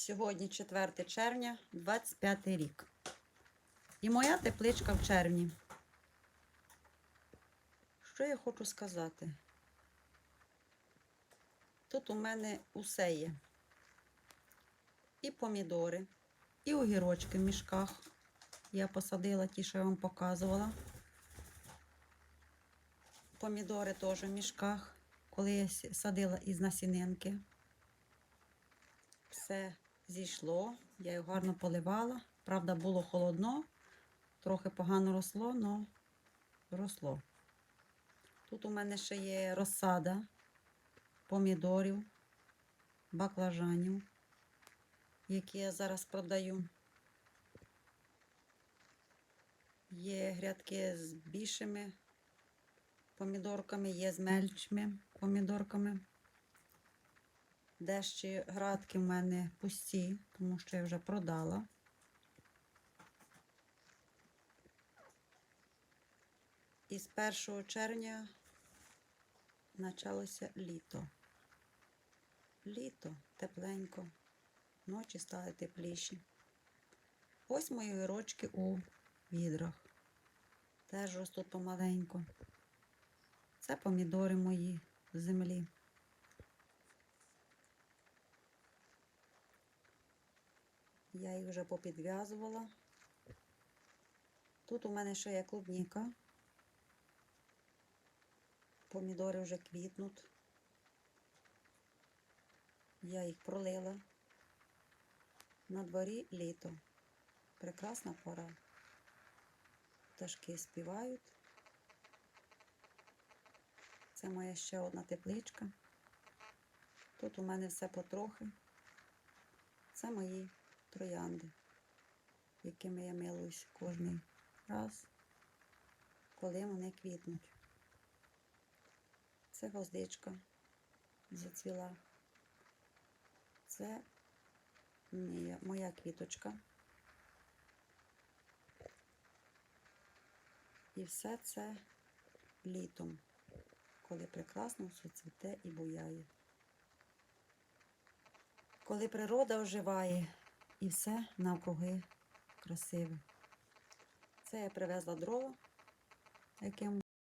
Сьогодні 4 червня, 25 рік. І моя тепличка в червні. Що я хочу сказати? Тут у мене усе є. І помідори, і огірочки в мішках. Я посадила ті, що я вам показувала. Помідори теж в мішках, коли я садила із насінинки. Все зійшло, я його гарно поливала. Правда, було холодно, трохи погано росло, але росло. Тут у мене ще є розсада помідорів, баклажанів, які я зараз продаю. Є грядки з більшими помідорками, є з мельчими помідорками. Дещі градки в мене пусті, тому що я вже продала. І з 1 червня почалося літо. Літо тепленько, ночі стали тепліші. Ось мої огірочки у відрах. Теж ростуть помаленьку. Це помідори мої з землі. Я їх вже попідв'язувала. Тут у мене ще є клубніка. Помідори вже квітнуть. Я їх пролила. На дворі літо. Прекрасна пора. Пташки співають. Це моя ще одна тепличка. Тут у мене все потрохи. Це мої троянди, якими я милуюсь кожний раз, коли вони квітнуть. Це гвоздичка зацвіла. Це моя квіточка. І все це літом, коли прекрасно все цвіте і буяє. Коли природа оживає і все навкруги красиве. Це я привезла дрова, яким